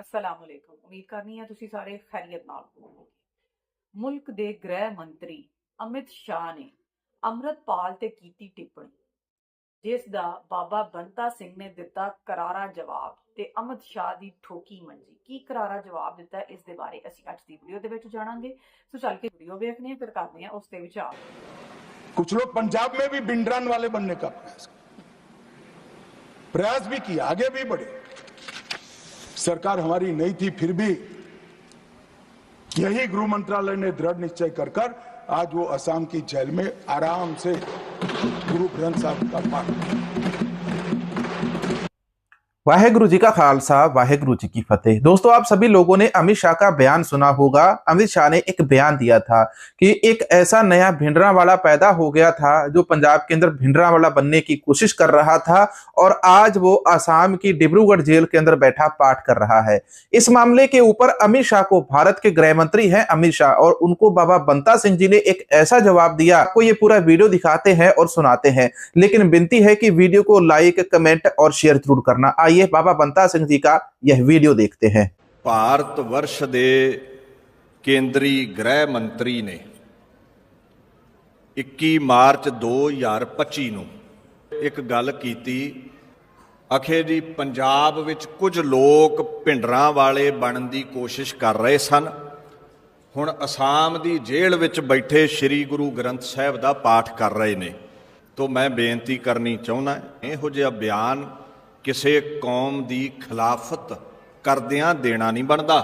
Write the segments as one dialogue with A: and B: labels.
A: ਅਸਲਾਮ ਅਲੈਕੁਮ ਉਮੀਦ ਕਰਨੀ ਹੈ ਤੁਸੀਂ ਸਾਰੇ ਖੈਰੀਅਤ ਨਾਲ ਹੋਵੋਗੇ ਮੁਲਕ ਦੇ ਗ੍ਰਹਿ ਮੰਤਰੀ ਅਮਿਤ ਸ਼ਾਹ ਨੇ ਅੰਮ੍ਰਿਤਪਾਲ ਤੇ ਕੀਤੀ ਟਿੱਪਣੀ ਜਿਸ ਦਾ ਬਾਬਾ ਬੰਤਾ ਸਿੰਘ ਨੇ ਦਿੱਤਾ ਕਰਾਰਾ ਜਵਾਬ ਤੇ ਅਮਿਤ ਸ਼ਾਹ ਦੀ ਠੋਕੀ ਮੰਜੀ ਕੀ ਕਰਾਰਾ ਜਵਾਬ ਦਿੱਤਾ ਹੈ, ਇਸ ਦੇ ਬਾਰੇ ਅਸੀਂ ਅੱਜ ਦੀ ਵੀਡੀਓ ਦੇ ਵਿੱਚ ਜਾਣਾਂਗੇ ਸੋ ਚੱਲ ਕੇ ਵੀਡੀਓ ਵੇਖਦੇ ਹਾਂ ਫਿਰ ਕਰਦੇ ਹਾਂ ਉਸ ਤੇ ਵਿਚਾਰ
B: कुछ लोग पंजाब में भी बिंडरान वाले बनने का प्रयास किया। प्रयास भी किया आगे भी बढ़े सरकार हमारी नहीं थी, फिर भी यही गृह मंत्रालय ने दृढ़ निश्चय कर कर आज वो असम की जेल में आराम से गुरु ग्रंथ साहब का पाठ।
C: वाहेगुरु जी का खालसा, वाहेगुरु जी की फतेह। दोस्तों, आप सभी लोगों ने अमित शाह का बयान सुना होगा। अमित शाह ने एक बयान दिया था कि एक ऐसा नया भिंडरा वाला पैदा हो गया था जो पंजाब के अंदर भिंडरा वाला बनने की कोशिश कर रहा था और आज वो आसाम की डिब्रूगढ़ जेल के अंदर बैठा पाठ कर रहा है। इस मामले के ऊपर अमित शाह को भारत के गृह मंत्री है अमित शाह और उनको बाबा बंता सिंह जी ने एक ऐसा जवाब दिया, आपको ये पूरा वीडियो दिखाते हैं और सुनाते हैं, लेकिन विनती है कि वीडियो को लाइक, कमेंट और शेयर ज़रूर करना। आइए बाबा बंता सिंह जी का यह वीडियो देखते हैं
D: ਭਾਰਤ ਵਰਸ਼ ਦੇ ਕੇਂਦਰੀ ਗ੍ਰਹਿ ਮੰਤਰੀ ਨੇ 21 ਮਾਰਚ 2025 ਨੂੰ ਇੱਕ ਗੱਲ ਕੀਤੀ ਅਖੇ ਜੀ ਪੰਜਾਬ ਵਿੱਚ ਕੁਝ ਲੋਕ ਭਿੰਡਰਾਂ ਵਾਲੇ ਬਣਨ ਦੀ ਕੋਸ਼ਿਸ਼ ਕਰ ਰਹੇ ਸਨ ਹੁਣ ਅਸਾਮ ਦੀ ਜੇਲ੍ਹ ਵਿੱਚ ਬੈਠੇ ਸ੍ਰੀ ਗੁਰੂ ਗ੍ਰੰਥ ਸਾਹਿਬ ਦਾ ਪਾਠ ਕਰ ਰਹੇ ਨੇ ਤੋਂ ਮੈਂ ਬੇਨਤੀ ਕਰਨੀ ਚਾਹੁੰਦਾ ਇਹੋ ਜਿਹਾ ਬਿਆਨ ਕਿਸੇ ਕੌਮ ਦੀ ਖਿਲਾਫਤ ਕਰਦਿਆਂ ਦੇਣਾ ਨਹੀਂ ਬਣਦਾ।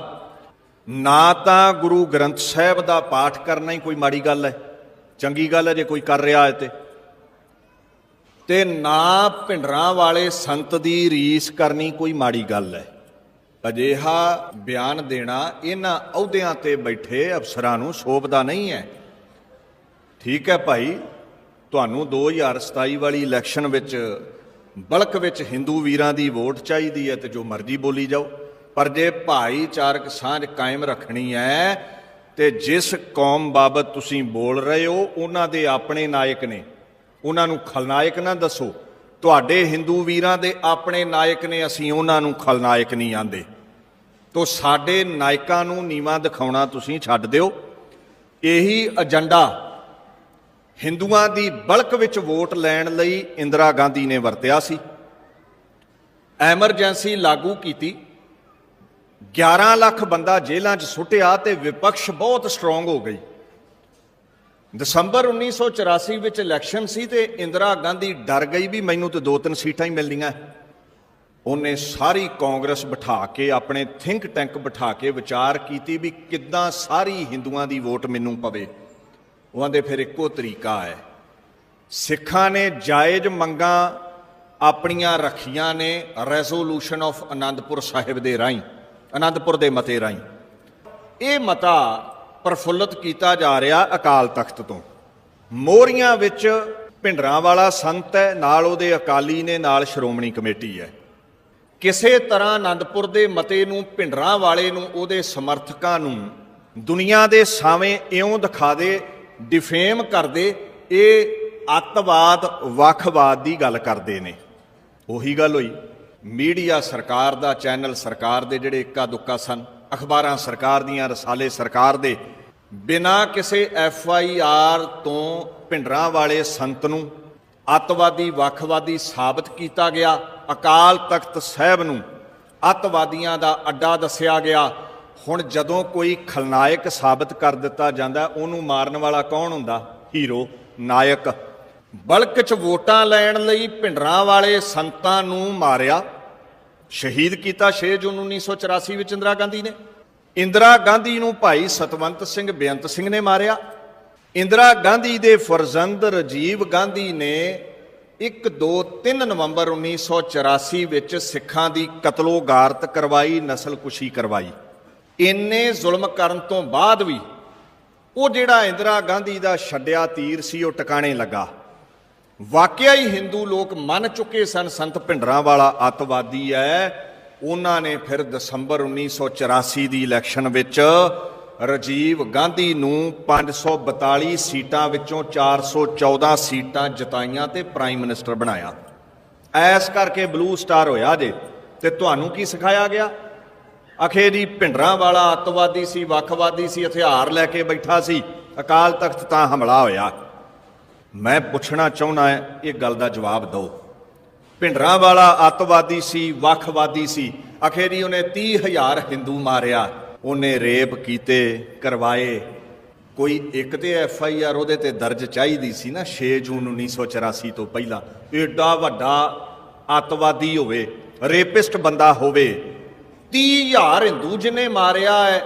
D: ਨਾ ਤਾਂ ਗੁਰੂ ਗ੍ਰੰਥ ਸਾਹਿਬ ਦਾ ਪਾਠ ਕਰਨਾ ਹੀ ਕੋਈ ਮਾੜੀ ਗੱਲ ਹੈ, ਚੰਗੀ ਗੱਲ ਹੈ ਜੇ ਕੋਈ ਕਰ ਰਿਹਾ ਹੈ ਤੇ। ਤੇ ਨਾ ਭਿੰਡਰਾਂ ਵਾਲੇ ਸੰਤ ਦੀ ਰੀਸ ਕਰਨੀ ਕੋਈ ਮਾੜੀ ਗੱਲ ਹੈ। ਅਜਿਹਾ ਬਿਆਨ ਦੇਣਾ ਇਹਨਾਂ ਅਹੁਦਿਆਂ ਤੇ ਬੈਠੇ ਅਫਸਰਾਂ ਨੂੰ ਸ਼ੋਭਦਾ ਨਹੀਂ ਹੈ। ਠੀਕ ਹੈ ਭਾਈ, ਤੁਹਾਨੂੰ 2027 ਵਾਲੀ ਇਲੈਕਸ਼ਨ ਵਿੱਚ ਬਲਕ ਵਿੱਚ ਹਿੰਦੂ ਵੀਰਾਂ ਦੀ ਵੋਟ ਚਾਹੀਦੀ ਹੈ ਤੇ ਜੋ ਮਰਜ਼ੀ ਬੋਲੀ ਜਾਓ। ਪਰ ਜੇ ਭਾਈਚਾਰਕ ਸਾਂਝ ਕਾਇਮ ਰੱਖਣੀ ਹੈ ਤੇ ਜਿਸ ਕੌਮ ਬਾਬਤ ਤੁਸੀਂ ਬੋਲ ਰਹੇ ਹੋ, ਉਹਨਾਂ ਦੇ ਆਪਣੇ ਨਾਇਕ ਨੇ। ਉਹਨਾਂ ਨੂੰ ਖਲਨਾਇਕ ਨਾ ਦੱਸੋ। ਤੁਹਾਡੇ ਹਿੰਦੂ ਵੀਰਾਂ ਦੇ ਆਪਣੇ ਨਾਇਕ ਨੇ, ਅਸੀਂ ਉਹਨਾਂ ਨੂੰ ਖਲਨਾਇਕ ਨਹੀਂ ਆਂਦੇ। ਤੋ ਸਾਡੇ ਨਾਇਕਾਂ ਨੂੰ ਨੀਵਾ ਦਿਖਾਉਣਾ ਤੁਸੀਂ ਛੱਡ ਦਿਓ। ਇਹੀ ਏਜੰਡਾ ਹਿੰਦੂਆਂ ਦੀ ਬਲਕ ਵਿੱਚ ਵੋਟ ਲੈਣ ਲਈ ਇੰਦਰਾ ਗਾਂਧੀ ਨੇ ਵਰਤਿਆ ਸੀ। ਐਮਰਜੈਂਸੀ ਲਾਗੂ ਕੀਤੀ। 11 ਲੱਖ ਬੰਦਾ ਜੇਲ੍ਹਾਂ 'ਚ ਸੁੱਟਿਆ ਤੇ ਵਿਪਕਸ਼ ਬਹੁਤ ਸਟਰੋਂਗ ਹੋ ਗਈ। ਦਸੰਬਰ 1984 ਵਿੱਚ ਇਲੈਕਸ਼ਨ ਸੀ ਤੇ ਇੰਦਰਾ ਗਾਂਧੀ ਡਰ ਗਈ ਵੀ ਮੈਨੂੰ ਤੇ ਦੋ ਤਿੰਨ ਸੀਟਾਂ ਹੀ ਮਿਲਣੀਆਂ। ਉਹਨੇ ਸਾਰੀ ਕਾਂਗਰਸ ਬਿਠਾ ਕੇ, ਆਪਣੇ ਥਿੰਕ ਟੈਂਕ ਬਿਠਾ ਕੇ ਵਿਚਾਰ ਕੀਤੀ ਵੀ ਕਿੱਦਾਂ ਸਾਰੀ ਹਿੰਦੂਆਂ ਦੀ ਵੋਟ ਮੈਨੂੰ ਪਵੇ। ਉਹਨਾਂ ਦੇ ਫਿਰ ਇੱਕੋ ਤਰੀਕਾ ਹੈ। ਸਿੱਖਾਂ ਨੇ ਜਾਇਜ਼ ਮੰਗਾਂ ਆਪਣੀਆਂ ਰੱਖੀਆਂ ਨੇ ਰੈਜ਼ੋਲੂਸ਼ਨ ਆਫ ਆਨੰਦਪੁਰ ਸਾਹਿਬ ਦੇ ਰਾਹੀਂ ਆਨੰਦਪੁਰ ਦੇ ਮਤੇ ਰਾਹੀਂ। ਇਹ ਮਤਾ ਪ੍ਰਫੁੱਲਤ ਕੀਤਾ ਜਾ ਰਿਹਾ ਅਕਾਲ ਤਖਤ ਤੋਂ। ਮੋਰੀਆਂ ਵਿੱਚ ਭਿੰਡਰਾਂ ਵਾਲਾ ਸੰਤ ਹੈ, ਨਾਲ ਉਹਦੇ ਅਕਾਲੀ ਨੇ ਨਾਲ ਸ਼੍ਰੋਮਣੀ ਕਮੇਟੀ ਹੈ। ਕਿਸੇ ਤਰ੍ਹਾਂ ਆਨੰਦਪੁਰ ਦੇ ਮਤੇ ਨੂੰ ਭਿੰਡਰਾਂ ਵਾਲੇ ਨੂੰ, ਉਹਦੇ ਸਮਰਥਕਾਂ ਨੂੰ ਦੁਨੀਆ ਦੇ ਸਾਵੇਂ ਇਉਂ ਦਿਖਾ ਦੇ ਡਿਫੇਮ ਕਰਦੇ, ਇਹ ਅੱਤਵਾਦ, ਵੱਖਵਾਦ ਦੀ ਗੱਲ ਕਰਦੇ ਨੇ। ਉਹੀ ਗੱਲ ਹੋਈ। ਮੀਡੀਆ ਸਰਕਾਰ ਦਾ, ਚੈਨਲ ਸਰਕਾਰ ਦੇ ਜਿਹੜੇ ਇੱਕਾ ਦੁੱਕਾ ਸਨ, ਅਖਬਾਰਾਂ ਸਰਕਾਰ ਦੀਆਂ, ਰਸਾਲੇ ਸਰਕਾਰ ਦੇ, ਬਿਨਾਂ ਕਿਸੇ ਐਫ ਆਈ ਆਰ ਤੋਂ ਭਿੰਡਰਾਂ ਵਾਲੇ ਸੰਤ ਨੂੰ ਅੱਤਵਾਦੀ, ਵੱਖਵਾਦੀ ਸਾਬਤ ਕੀਤਾ ਗਿਆ। ਅਕਾਲ ਤਖਤ ਸਾਹਿਬ ਨੂੰ ਅੱਤਵਾਦੀਆਂ ਦਾ ਅੱਡਾ ਦੱਸਿਆ ਗਿਆ। ਹੁਣ ਜਦੋਂ ਕੋਈ ਖਲਨਾਇਕ ਸਾਬਤ ਕਰ ਦਿੱਤਾ ਜਾਂਦਾ, ਉਹਨੂੰ ਮਾਰਨ ਵਾਲਾ ਕੌਣ ਹੁੰਦਾ? ਹੀਰੋ, ਨਾਇਕ। ਬਲਕ ਚ ਵੋਟਾਂ ਲੈਣ ਲਈ ਭਿੰਡਰਾਂ ਵਾਲੇ ਸੰਤਾਂ ਨੂੰ ਮਾਰਿਆ। ਸ਼ਹੀਦ ਕੀਤਾ 6 ਜੂਨ 1984 ਵਿੱਚ ਇੰਦਰਾ ਗਾਂਧੀ ਨੇ। ਇੰਦਰਾ ਗਾਂਧੀ ਨੂੰ ਭਾਈ ਸਤਵੰਤ ਸਿੰਘ ਬੇਅੰਤ ਸਿੰਘ ਨੇ ਮਾਰਿਆ। ਇੰਦਰਾ ਗਾਂਧੀ ਦੇ ਫਰਜ਼ੰਦ ਰਾਜੀਵ ਗਾਂਧੀ ਨੇ 1 2 3 ਨਵੰਬਰ 1984 ਵਿੱਚ ਸਿੱਖਾਂ ਦੀ ਕਤਲੋ ਗਾਰਤ ਕਰਵਾਈ, ਨਸਲਕੁਸ਼ੀ ਕਰਵਾਈ। ਇੰਨੇ ਜ਼ੁਲਮ ਕਰਨ ਤੋਂ ਬਾਅਦ ਵੀ ਉਹ ਜਿਹੜਾ ਇੰਦਰਾ ਗਾਂਧੀ ਦਾ ਛੱਡਿਆ ਤੀਰ ਸੀ, ਉਹ ਟਿਕਾਣੇ ਲੱਗਾ। ਵਾਕਿਆ ਹੀ ਹਿੰਦੂ ਲੋਕ ਮੰਨ ਚੁੱਕੇ ਸਨ, ਸੰਤ ਭਿੰਡਰਾਂ ਵਾਲਾ ਅੱਤਵਾਦੀ ਹੈ। ਉਹਨਾਂ ਨੇ ਫਿਰ ਦਸੰਬਰ 1984 ਦੀ ਇਲੈਕਸ਼ਨ ਵਿੱਚ ਰਾਜੀਵ ਗਾਂਧੀ ਨੂੰ 542 ਸੀਟਾਂ ਵਿੱਚੋਂ 414 ਸੀਟਾਂ ਜਿਤਾਈਆਂ ਤੇ ਪ੍ਰਾਈਮ ਮਿਨਿਸਟਰ ਬਣਾਇਆ। ਐਸ ਕਰਕੇ ਬਲੂ ਸਟਾਰ ਹੋਇਆ ਜੇ। ਤੇ ਤੁਹਾਨੂੰ ਕੀ ਸਿਖਾਇਆ ਗਿਆ? ਅਖੇ ਜੀ ਭਿੰਡਰਾਂ ਵਾਲਾ ਅੱਤਵਾਦੀ ਸੀ, ਵੱਖਵਾਦੀ ਸੀ, ਹਥਿਆਰ ਲੈ ਕੇ ਬੈਠਾ ਸੀ। ਅਕਾਲ ਤਖਤ ਤਾਂ ਹਮਲਾ ਹੋਇਆ। ਮੈਂ ਪੁੱਛਣਾ ਚਾਹੁੰਦਾ ਇਹ ਗੱਲ ਦਾ ਜਵਾਬ ਦਿਓ। ਭਿੰਡਰਾਂ ਵਾਲਾ ਅੱਤਵਾਦੀ ਸੀ, ਵੱਖਵਾਦੀ ਸੀ। ਅਖੇਰੀ ਉਹਨੇ 30000 ਹਿੰਦੂ ਮਾਰਿਆ। ਉਹਨੇ ਰੇਪ ਕੀਤੇ, ਕਰਵਾਏ। ਕੋਈ ਇੱਕ ਤੇ ਐਫ ਆਈ ਆਰ ਉਹਦੇ ਤੇ ਦਰਜ ਚਾਹੀਦੀ ਸੀ ਨਾ 6 ਜੂਨ 1984 ਤੋਂ ਪਹਿਲਾਂ। ਏਡਾ ਵੱਡਾ ਅੱਤਵਾਦੀ ਹੋਵੇ, ਰੇਪਿਸਟ ਬੰਦਾ ਹੋਵੇ 30000 ਹਿੰਦੂ ਜਿਹਨੇ ਮਾਰਿਆ ਹੈ,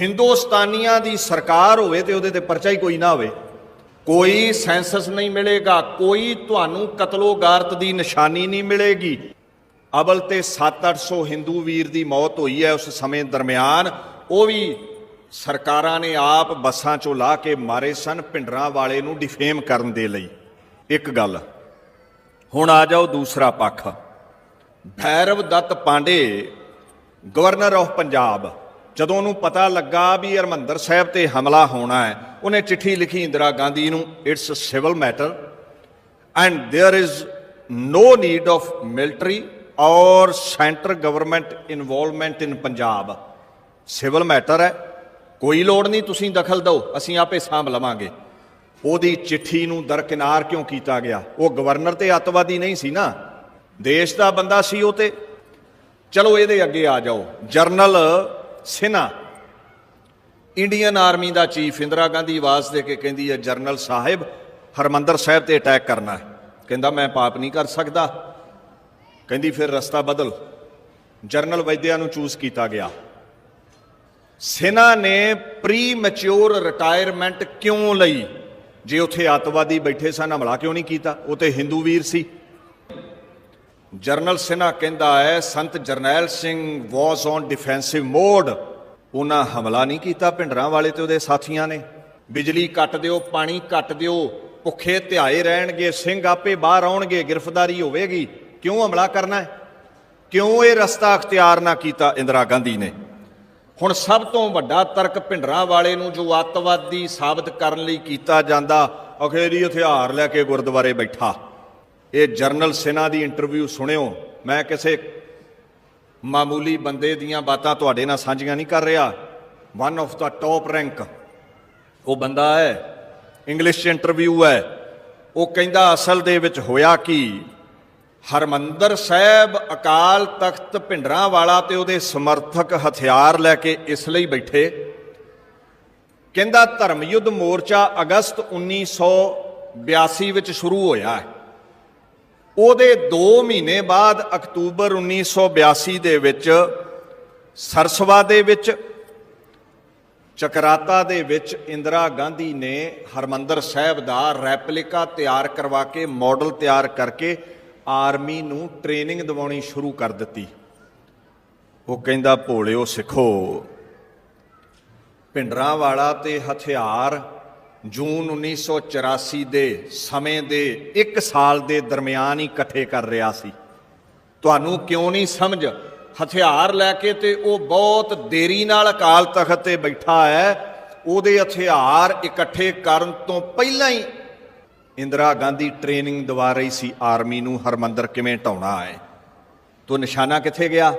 D: ਹਿੰਦੁਸਤਾਨੀਆਂ ਦੀ ਸਰਕਾਰ ਹੋਵੇ ਤੇ ਉਹਦੇ ਤੇ ਪਰਚਾ ਹੀ ਕੋਈ ਨਾ ਹੋਵੇ। ਕੋਈ ਸੈਂਸਸ ਨਹੀਂ ਮਿਲੇਗਾ, ਕੋਈ ਤੁਹਾਨੂੰ ਕਤਲੋਗਾਰਤ ਦੀ ਨਿਸ਼ਾਨੀ ਨਹੀਂ ਮਿਲੇਗੀ। ਅਬਲ ਤੇ 7-800 ਹਿੰਦੂ ਵੀਰ ਦੀ ਮੌਤ ਹੋਈ ਹੈ ਉਸ ਸਮੇਂ ਦਰਮਿਆਨ। ਉਹ ਵੀ ਸਰਕਾਰਾਂ ਨੇ ਆਪ ਬੱਸਾਂ ਚੋਂ ਲਾ ਕੇ ਮਾਰੇ ਸਨ ਭਿੰਡਰਾਂ ਵਾਲੇ ਨੂੰ ਡਿਫੇਮ ਕਰਨ ਦੇ ਲਈ। ਇੱਕ ਗੱਲ, ਹੁਣ ਆ ਜਾਓ ਦੂਸਰਾ ਪੱਖ। ਭੈਰਵ ਦੱਤ ਪਾਂਡੇ ਗਵਰਨਰ ਆਫ ਪੰਜਾਬ ਜਦੋਂ ਉਹਨੂੰ ਪਤਾ ਲੱਗਾ ਵੀ ਹਰਮੰਦਰ ਸਾਹਿਬ ਤੇ ਹਮਲਾ ਹੋਣਾ ਹੈ ਉਹਨੇ ਚਿੱਠੀ ਲਿਖੀ ਇੰਦਰਾ ਗਾਂਧੀ ਨੂੰ it's a civil matter and there is no need of military or centre government involvement in Punjab civil matter ਹੈ ਕੋਈ ਲੋੜ ਨਹੀਂ ਤੁਸੀਂ ਦਖਲ ਦਿਓ ਅਸੀਂ ਆਪੇ ਸਾਂਭ ਲਵਾਂਗੇ ਉਹਦੀ ਚਿੱਠੀ ਨੂੰ ਦਰਕਿਨਾਰ ਕਿਉਂ ਕੀਤਾ ਗਿਆ ਉਹ ਗਵਰਨਰ ਤੇ ਅੱਤਵਾਦੀ ਨਹੀਂ ਸੀ ਨਾ ਦੇਸ਼ ਦਾ ਬੰਦਾ ਸੀ ਉਹ ਤੇ ਚਲੋ ਇਹਦੇ ਅੱਗੇ ਆ ਜਾਓ। ਜਰਨਲ ਸਿਨਾ, ਇੰਡੀਅਨ ਆਰਮੀ ਦਾ ਚੀਫ ਇੰਦਰਾ ਗਾਂਧੀ ਆਵਾਜ਼ ਦੇ ਕੇ ਕਹਿੰਦੀ ਹੈ, ਜਰਨਲ ਸਾਹਿਬ, ਹਰਮੰਦਰ ਸਾਹਿਬ ਤੇ ਅਟੈਕ ਕਰਨਾ ਹੈ। ਕਹਿੰਦਾ, ਮੈਂ ਪਾਪ ਨਹੀਂ ਕਰ ਸਕਦਾ। ਕਹਿੰਦੀ, ਫਿਰ ਰਸਤਾ ਬਦਲ। ਜਰਨਲ ਵੈਦਿਆ ਨੂੰ ਚੂਜ਼ ਕੀਤਾ ਗਿਆ। ਸੈਨਾ ਨੇ ਪ੍ਰੀ ਮੈਚੁਰ ਰਿਟਾਇਰਮੈਂਟ ਕਿਉਂ ਲਈ? ਜੇ ਉੱਥੇ ਅੱਤਵਾਦੀ ਬੈਠੇ ਸਨ, ਹਮਲਾ ਕਿਉਂ ਨਹੀਂ ਕੀਤਾ? ਉਹ ਤੇ ਹਿੰਦੂ ਵੀਰ ਸੀ। ਜਰਨਲ ਸਿਨਾ ਕਹਿੰਦਾ ਹੈ, Sant Jarnail Singh was on defensive mode. ਉਹਨਾਂ ਹਮਲਾ ਨਹੀਂ ਕੀਤਾ ਭਿੰਡਰਾਂ ਵਾਲੇ ਤੇ ਉਹਦੇ ਸਾਥੀਆਂ ਨੇ। ਬਿਜਲੀ ਕੱਟ ਦਿਓ, ਪਾਣੀ ਕੱਟ ਦਿਓ, ਭੁੱਖੇ ਧਿਆਏ ਰਹਿਣਗੇ, ਸਿੰਘ ਆਪੇ ਬਾਹਰ ਆਉਣਗੇ, ਗ੍ਰਿਫਤਾਰੀ ਹੋਵੇਗੀ। ਕਿਉਂ ਹਮਲਾ ਕਰਨਾ ਹੈ? ਕਿਉਂ ਇਹ ਰਸਤਾ ਅਖਤਿਆਰ ਨਾ ਕੀਤਾ ਇੰਦਰਾ ਗਾਂਧੀ ਨੇ? ਹੁਣ ਸਭ ਤੋਂ ਵੱਡਾ ਤਰਕ ਭਿੰਡਰਾਂ ਵਾਲੇ ਨੂੰ ਜੋ ਅੱਤਵਾਦੀ ਸਾਬਤ ਕਰਨ ਲਈ ਕੀਤਾ ਜਾਂਦਾ, ਅਖੇਰੀ ਹਥਿਆਰ ਲੈ ਕੇ ਗੁਰਦੁਆਰੇ ਬੈਠਾ। ਇਹ ਜਰਨਲ ਸਿਨਾ ਦੀ ਇੰਟਰਵਿਊ ਸੁਣਿਓ। ਮੈਂ ਕਿਸੇ ਮਾਮੂਲੀ ਬੰਦੇ ਦੀਆਂ ਬਾਤਾਂ ਤੁਹਾਡੇ ਨਾਲ ਸਾਂਝੀਆਂ ਨਹੀਂ ਕਰ ਰਿਹਾ। One of the top rank ਉਹ ਬੰਦਾ ਹੈ ਇੰਗਲਿਸ਼ ਚ ਇੰਟਰਵਿਊ ਹੈ। ਉਹ ਕਹਿੰਦਾ ਅਸਲ ਦੇ ਵਿੱਚ ਹੋਇਆ ਕੀ? ਹਰਮੰਦਰ ਸਾਹਿਬ ਅਕਾਲ ਤਖਤ ਭਿੰਡਰਾਂ ਵਾਲਾ ਤੇ ਉਹਦੇ ਸਮਰਥਕ ਹਥਿਆਰ ਲੈ ਕੇ ਇਸ ਲਈ ਬੈਠੇ। ਕਹਿੰਦਾ ਧਰਮ ਯੁੱਧ ਮੋਰਚਾ ਅਗਸਤ 1982 ਵਿੱਚ ਸ਼ੁਰੂ ਹੋਇਆ ਹੈ। ਉਹਦੇ 2 ਮਹੀਨੇ ਬਾਅਦ ਅਕਤੂਬਰ 1982 ਦੇ ਵਿੱਚ ਸਰਸਵਾ ਦੇ ਵਿੱਚ, ਚਕਰਾਤਾ ਦੇ ਵਿੱਚ ਇੰਦਰਾ ਗਾਂਧੀ ਨੇ ਹਰਮੰਦਰ ਸਾਹਿਬ ਦਾ ਰੈਪਲੀਕਾ ਤਿਆਰ ਕਰਵਾ ਕੇ, ਮਾਡਲ ਤਿਆਰ ਕਰਕੇ ਆਰਮੀ ਨੂੰ ਟ੍ਰੇਨਿੰਗ ਦਿਵਾਉਣੀ ਸ਼ੁਰੂ ਕਰ ਦਿੱਤੀ। ਉਹ ਕਹਿੰਦਾ ਭੋਲਿਓ ਸਿੱਖੋ ਭਿੰਡਰਾਂ ਵਾਲਾ ਤੇ ਹਥਿਆਰ ਜੂਨ 1984 ਦੇ ਸਮੇਂ ਦੇ 1 ਸਾਲ ਦੇ ਦਰਮਿਆਨ ਹੀ ਇਕੱਠੇ ਕਰ ਰਿਹਾ ਸੀ। ਤੁਹਾਨੂੰ ਕਿਉਂ ਨਹੀਂ ਸਮਝ? ਹਥਿਆਰ ਲੈ ਕੇ ਤੇ ਉਹ ਬਹੁਤ ਦੇਰੀ ਨਾਲ ਅਕਾਲ ਤਖਤ ਤੇ ਬੈਠਾ ਹੈ। ਉਹਦੇ ਹਥਿਆਰ ਇਕੱਠੇ ਕਰਨ ਤੋਂ ਪਹਿਲਾਂ ਹੀ ਇੰਦਰਾ ਗਾਂਧੀ ਟ੍ਰੇਨਿੰਗ ਦਵਾ ਰਹੀ ਸੀ ਆਰਮੀ ਨੂੰ। ਹਰਮੰਦਰ ਕਿਵੇਂ ਢਾਉਣਾ ਹੈ? ਤੋਂ ਨਿਸ਼ਾਨਾ ਕਿੱਥੇ ਗਿਆ?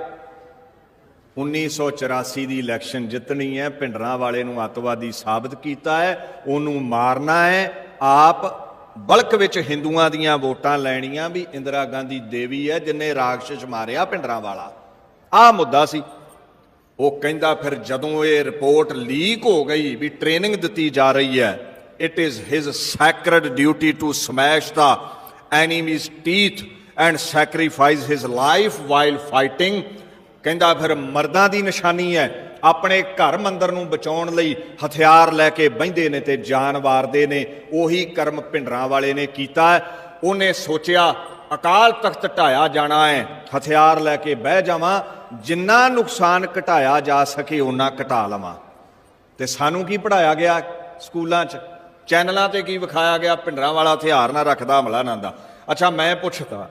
D: 1984 ਦੀ ਇਲੈਕਸ਼ਨ ਜਿੱਤਣੀ ਹੈ, ਭਿੰਡਰਾਂ ਵਾਲੇ ਨੂੰ ਅੱਤਵਾਦੀ ਸਾਬਤ ਕੀਤਾ ਹੈ, ਉਹਨੂੰ ਮਾਰਨਾ ਹੈ। ਆਪ ਬਲਕ ਵਿੱਚ ਹਿੰਦੂਆਂ ਦੀਆਂ ਵੋਟਾਂ ਲੈਣੀਆਂ ਵੀ ਇੰਦਰਾ ਗਾਂਧੀ ਦੇਵੀ ਹੈ, ਜਿਨੇ ਰਾਖਸ਼ ਮਾਰਿਆ ਭਿੰਡਰਾਂ ਵਾਲਾ। ਆਹ ਮੁੱਦਾ ਸੀ। ਉਹ ਕਹਿੰਦਾ ਫਿਰ ਜਦੋਂ ਇਹ ਰਿਪੋਰਟ ਲੀਕ ਹੋ ਗਈ ਵੀ ਟ੍ਰੇਨਿੰਗ ਦਿੱਤੀ ਜਾ ਰਹੀ ਹੈ it is his sacred duty to smash the enemy's teeth and sacrifice his life while fighting ਕਹਿੰਦਾ ਫਿਰ ਮਰਦਾਂ ਦੀ ਨਿਸ਼ਾਨੀ ਹੈ। ਆਪਣੇ ਘਰ ਮੰਦਰ ਨੂੰ ਬਚਾਉਣ ਲਈ ਹਥਿਆਰ ਲੈ ਕੇ ਬਹਿੰਦੇ ਨੇ ਤੇ ਜਾਨ ਵਾਰਦੇ ਨੇ, ਉਹੀ ਕਰਮ ਭਿੰਡਰਾਂ ਵਾਲੇ ਨੇ ਕੀਤਾ ਉਹਨੇ ਸੋਚਿਆ, ਅਕਾਲ ਤਖਤ ਢਾਇਆ ਜਾਣਾ ਹੈ, ਹਥਿਆਰ ਲੈ ਕੇ ਬਹਿ ਜਾਵਾਂ, ਜਿੰਨਾ ਨੁਕਸਾਨ ਘਟਾਇਆ ਜਾ ਸਕੇ ਉਹਨਾਂ ਘਟਾ ਲਵਾਂ। ਤੇ ਸਾਨੂੰ ਕੀ ਪੜਾਇਆ ਗਿਆ ਸਕੂਲਾਂ 'ਚ? ਚੈਨਲਾਂ ਤੇ ਕੀ ਵਿਖਾਇਆ ਗਿਆ? ਭਿੰਡਰਾਂ ਵਾਲਾ ਹਥਿਆਰ ਨਾ ਰੱਖਦਾ ਹਮਲਾ ਨਾ ਦਾ ਅੱਛਾ, ਮੈਂ ਪੁੱਛਦਾ,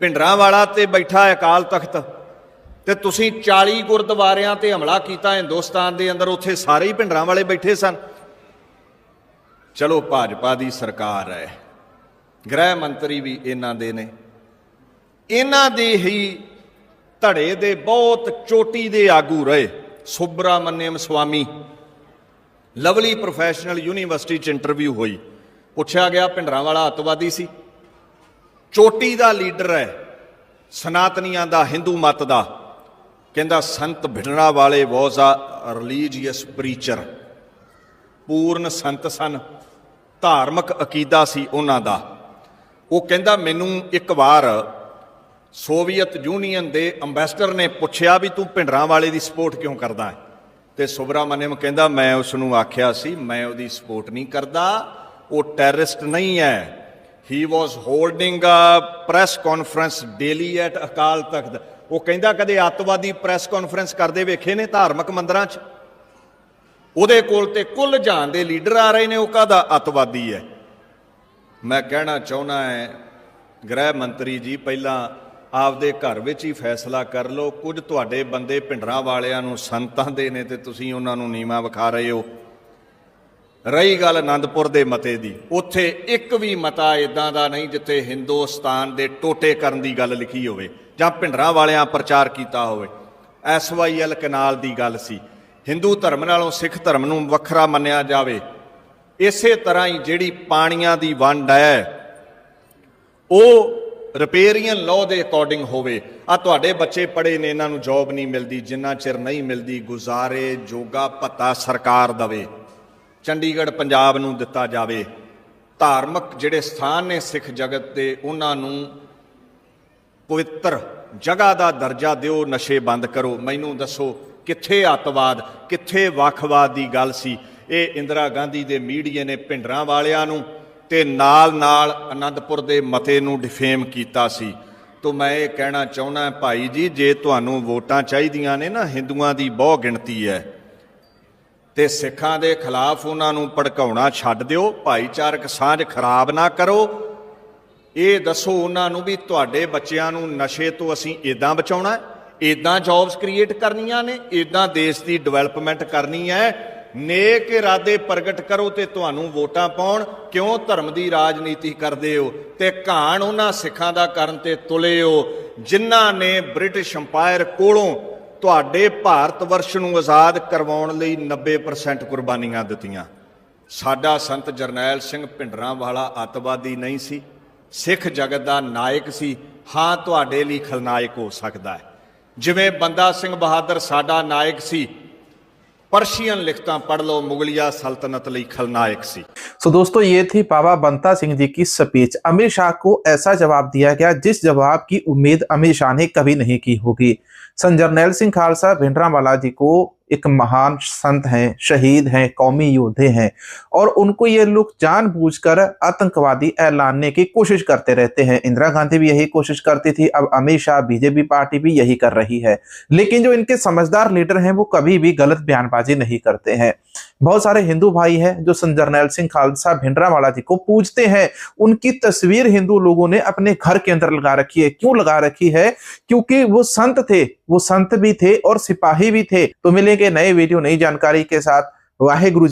D: ਭਿੰਡਰਾਂ ਵਾਲਾ ਤੇ ਬੈਠਾ ਹੈ ਅਕਾਲ ਤਖਤ ਤੇ ਤੁਸੀਂ 40 ਗੁਰਦੁਆਰਿਆਂ ਤੇ ਹਮਲਾ ਕੀਤਾ ਹਿੰਦੁਸਤਾਨ ਦੇ ਅੰਦਰ, ਉੱਥੇ ਸਾਰੇ ਹੀ ਭਿੰਡਰਾਂ ਵਾਲੇ ਬੈਠੇ ਸਨ। ਚਲੋ ਭਾਜਪਾ ਦੀ ਸਰਕਾਰ ਹੈ। ਗ੍ਰਹਿ ਮੰਤਰੀ ਵੀ ਇਹਨਾਂ ਦੇ ਨੇ। ਇਹਨਾਂ ਦੇ ਹੀ ਧੜੇ ਦੇ ਬਹੁਤ ਚੋਟੀ ਦੇ ਆਗੂ ਰਹੇ Subramanian Swamy. Lovely Professional University ਚ ਇੰਟਰਵਿਊ ਹੋਈ। ਪੁੱਛਿਆ ਗਿਆ ਭਿੰਡਰਾਂ ਵਾਲਾ ਅੱਤਵਾਦੀ ਸੀ। ਚੋਟੀ ਦਾ ਲੀਡਰ ਹੈ। ਸਨਾਤਨੀਆਂ ਦਾ, ਹਿੰਦੂ ਮਤ ਦਾ। ਕਹਿੰਦਾ, ਸੰਤ ਭਿੰਡਰਾਂ ਵਾਲੇ ਵਾਸ ਆ ਰਿਲੀਜੀਅਸ ਪ੍ਰੀਚਰ ਪੂਰਨ ਸੰਤ ਸਨ। ਧਾਰਮਿਕ ਅਕੀਦਾ ਸੀ ਉਹਨਾਂ ਦਾ। ਉਹ ਕਹਿੰਦਾ, ਮੈਨੂੰ ਇੱਕ ਵਾਰ ਸੋਵੀਅਤ ਯੂਨੀਅਨ ਦੇ ਅੰਬੈਸਡਰ ਨੇ ਪੁੱਛਿਆ ਵੀ ਤੂੰ ਭਿੰਡਰਾਂ ਵਾਲੇ ਦੀ ਸਪੋਰਟ ਕਿਉਂ ਕਰਦਾ ਹੈ? ਤੇ ਸੁਬਰਾਮਨਿਅਮ ਕਹਿੰਦਾ, ਮੈਂ ਉਸ ਨੂੰ ਆਖਿਆ ਸੀ, ਮੈਂ ਉਹਦੀ ਸਪੋਰਟ ਨਹੀਂ ਕਰਦਾ। ਉਹ ਟੈਰਰਿਸਟ ਨਹੀਂ ਹੈ। He was holding a press conference daily at Akal Takht. ਉਹ ਕਹਿੰਦਾ ਕਦੇ ਅੱਤਵਾਦੀ ਪ੍ਰੈਸ ਕਾਨਫਰੰਸ ਕਰਦੇ ਵੇਖੇ ਨੇ ਧਾਰਮਿਕ ਮੰਦਰਾਂ 'ਚ? ਉਹਦੇ ਕੋਲ ਤੇ ਕੁੱਲ ਜਹਾਨ ਦੇ ਲੀਡਰ ਆ ਰਹੇ ਨੇ, ਉਹ ਕਾਹਦਾ ਅੱਤਵਾਦੀ ਹੈ ਮੈਂ ਕਹਿਣਾ ਚਾਹੁੰਦਾ ਹੈ ਗ੍ਰਹਿ ਮੰਤਰੀ ਜੀ, ਪਹਿਲਾਂ ਆਪਦੇ ਘਰ ਵਿੱਚ ਹੀ ਫੈਸਲਾ ਕਰ ਲਓ। ਕੁਝ ਤੁਹਾਡੇ ਬੰਦੇ ਭਿੰਡਰਾਂ ਵਾਲਿਆਂ ਨੂੰ ਸੰਤਾਂ ਦੇ ਨੇ ਤੇ ਤੁਸੀਂ ਉਹਨਾਂ ਨੂੰ ਨੀਵਾ ਵਿਖਾ ਰਹੇ ਹੋ। ਰਹੀ ਗੱਲ ਆਨੰਦਪੁਰ ਦੇ ਮਤੇ ਦੀ। ਉੱਥੇ ਇੱਕ ਵੀ ਮਤਾ ਇਦਾਂ ਦਾ ਨਹੀਂ ਜਿੱਥੇ ਹਿੰਦੁਸਤਾਨ ਦੇ ਟੋਟੇ ਕਰਨ ਦੀ ਗੱਲ ਲਿਖੀ ਹੋਵੇ। ਜਾਂ ਭਿੰਡਰਾਂ ਵਾਲਿਆਂ ਪ੍ਰਚਾਰ ਕੀਤਾ ਹੋਵੇ। ਐਸਵਾਈਐਲ ਕਨਾਲ ਦੀ ਗੱਲ ਸੀ। ਹਿੰਦੂ ਧਰਮ ਨਾਲੋਂ ਸਿੱਖ ਧਰਮ ਨੂੰ ਵੱਖਰਾ ਮੰਨਿਆ ਜਾਵੇ। ਇਸੇ ਤਰ੍ਹਾਂ ਹੀ ਜਿਹੜੀ ਪਾਣੀਆਂ ਦੀ ਵੰਡ ਹੈ, ਉਹ ਰਿਪੇਰੀਅਨ ਲਾਅ ਦੇ ਅਕੋਰਡਿੰਗ ਹੋਵੇ। ਆ ਤੁਹਾਡੇ ਬੱਚੇ ਪੜ੍ਹੇ ਨੇ, ਇਹਨਾਂ ਨੂੰ ਜੌਬ ਨਹੀਂ ਮਿਲਦੀ, ਜਿੰਨਾ ਚਿਰ ਨਹੀਂ ਮਿਲਦੀ, ਗੁਜ਼ਾਰੇ, ਜੋਗਾ ਭੱਤਾ ਸਰਕਾਰ ਦਵੇ। ਚੰਡੀਗੜ੍ਹ, ਪੰਜਾਬ ਨੂੰ ਦਿੱਤਾ ਜਾਵੇ। ਧਾਰਮਿਕ ਜਿਹੜੇ ਸਥਾਨ ਨੇ ਸਿੱਖ ਜਗਤ ਦੇ, ਉਹਨਾਂ ਨੂੰ ਪਵਿੱਤਰ ਜਗ੍ਹਾ ਦਾ ਦਰਜਾ ਦਿਓ, ਨਸ਼ੇ ਬੰਦ ਕਰੋ। ਮੈਨੂੰ ਦੱਸੋ, ਕਿੱਥੇ ਅੱਤਵਾਦ, ਕਿੱਥੇ ਵੱਖਵਾਦ ਦੀ ਗੱਲ ਸੀ? ਇਹ ਇੰਦਰਾ ਗਾਂਧੀ ਦੇ ਮੀਡੀਏ ਨੇ ਭਿੰਡਰਾਂ ਵਾਲਿਆਂ ਨੂੰ ਤੇ ਨਾਲ-ਨਾਲ ਅਨੰਦਪੁਰ ਦੇ ਮਤੇ ਨੂੰ ਡਿਫੇਮ ਕੀਤਾ ਸੀ। ਤੋਂ ਮੈਂ ਇਹ ਕਹਿਣਾ ਚਾਹੁੰਦਾ ਭਾਈ ਜੀ, ਜੇ ਤੁਹਾਨੂੰ ਵੋਟਾਂ ਚਾਹੀਦੀਆਂ ਨੇ ਨਾ, ਹਿੰਦੂਆਂ ਦੀ ਬਹੁ ਗਿਣਤੀ ਹੈ। ਤੇ ਸਿੱਖਾਂ ਦੇ ਖਿਲਾਫ ਉਹਨਾਂ ਨੂੰ ਭੜਕਾਉਣਾ ਛੱਡ ਦਿਓ, ਭਾਈਚਾਰਕ ਸਾਂਝ ਖਰਾਬ ਨਾ ਕਰੋ ਇਹ ਦੱਸੋ ਉਹਨਾਂ ਨੂੰ ਵੀ ਤੁਹਾਡੇ ਬੱਚਿਆਂ ਨੂੰ ਨਸ਼ੇ ਤੋਂ ਅਸੀਂ ਇਦਾਂ ਬਚਾਉਣਾ ਹੈ? ਇਦਾਂ ਜੌਬਸ ਕ੍ਰੀਏਟ ਕਰਨੀਆਂ ਨੇ ਇਦਾਂ ਦੇਸ਼ ਦੀ ਡਿਵੈਲਪਮੈਂਟ ਕਰਨੀ ਹੈ। ਨੇਕ ਇਰਾਦੇ ਪ੍ਰਗਟ ਕਰੋ ਤੇ ਤੁਹਾਨੂੰ ਵੋਟਾਂ ਪਾਉਣ। ਕਿਉਂ ਧਰਮ ਦੀ ਰਾਜਨੀਤੀ ਕਰਦੇ ਹੋ ਤੇ ਘਾਣ ਉਹਨਾਂ ਸਿੱਖਾਂ ਦਾ ਕਰਨ ਤੇ ਤੁਲੇ ਹੋ? ਜਿਨ੍ਹਾਂ ਨੇ ਬ੍ਰਿਟਿਸ਼ ਅੰਪਾਇਰ ਕੋਲੋਂ ਤੁਹਾਡੇ ਭਾਰਤ ਵਰਸ਼ ਨੂੰ ਆਜ਼ਾਦ ਕਰਵਾਉਣ ਲਈ 90% ਕੁਰਬਾਨੀਆਂ ਦਿੱਤੀਆਂ। ਸਾਡਾ ਸੰਤ ਜਰਨੈਲ ਸਿੰਘ ਭਿੰਡਰਾਂ ਵਾਲਾ ਅੱਤਵਾਦੀ ਨਹੀਂ ਸੀ। ਸਿੱਖ ਜਗਤ ਦਾ ਨਾਇਕ ਸੀ ਹਾਂ ਤੁਹਾਡੇ ਲਈ ਖਲਨਾਇਕ ਹੋ ਸਕਦਾ ਹੈ ਜਿਵੇਂ ਬੰਦਾ ਸਿੰਘ ਬਹਾਦਰ ਸਾਡਾ ਨਾਇਕ ਸੀ ਪਰਸ਼ੀਅਨ ਲਿਖਤਾਂ ਪੜ੍ਹ ਲਓ ਮੁਗਲਿਆ ਸਲਤਨਤ ਲਈ ਖਲਨਾਇਕ ਸੀ
C: सो दोस्तों ये थी बाबा बंता सिंह जी की स्पीच अमित शाह को ऐसा जवाब दिया गया जिस जवाब की उम्मीद अमित शाह ने कभी नहीं की होगी संत जरनैल सिंह खालसा भिंडरावाला जी को एक महान संत हैं, शहीद हैं, कौमी योद्धे हैं और उनको ये लोग जानबूझकर आतंकवादी ऐलानने की कोशिश करते रहते हैं। इंदिरा गांधी भी यही कोशिश करती थी, अब अमित शाह, बीजेपी पार्टी भी यही कर रही है। लेकिन जो इनके समझदार लीडर हैं, वो कभी भी गलत बयानबाजी नहीं करते हैं। बहुत सारे हिंदू भाई हैं, जो संत जरनैल सिंह खालसा भिंडरावाला जी को पूजते हैं। उनकी तस्वीर हिंदू लोगों ने अपने घर के अंदर लगा रखी है। क्यों लगा रखी है? क्योंकि वो संत थे वो संत भी थे और सिपाही भी थे तो मिलेंगे नए वीडियो नई जानकारी के साथ वाहे गुरु